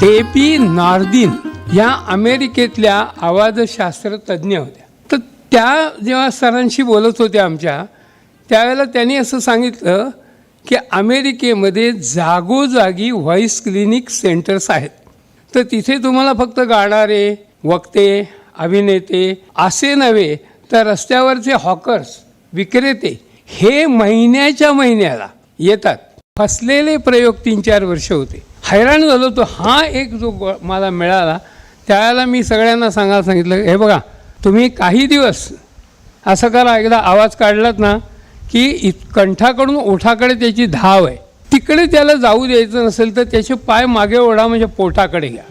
DAP नार्दिन या अमेरिकेतल्या आवाजशास्त्रतज्ज्ञ होत्या. तर त्या जेव्हा सरांशी बोलत होत्या आमच्या त्यावेळेला त्यांनी असं सांगितलं की अमेरिकेमध्ये जागोजागी व्हॉइस क्लिनिक सेंटर्स आहेत. तर तिथे तुम्हाला फक्त गाणारे वक्ते अभिनेते असे नव्हे तर रस्त्यावरचे हॉकर्स विक्रेते हे महिन्याच्या महिन्याला येतात. फसलेले प्रयोग तीन चार वर्ष होते. हैराण झालो तो हा एक जो ग मला मिळाला त्यावेळेला मी सगळ्यांना सांगायला सांगितलं हे बघा तुम्ही काही दिवस असं करा एकदा आवाज काढलात ना की इत कंठाकडून ओठाकडे त्याची धाव आहे. तिकडे त्याला जाऊ द्यायचं नसेल तर त्याचे पाय मागे ओढा म्हणजे पोटाकडे घ्या.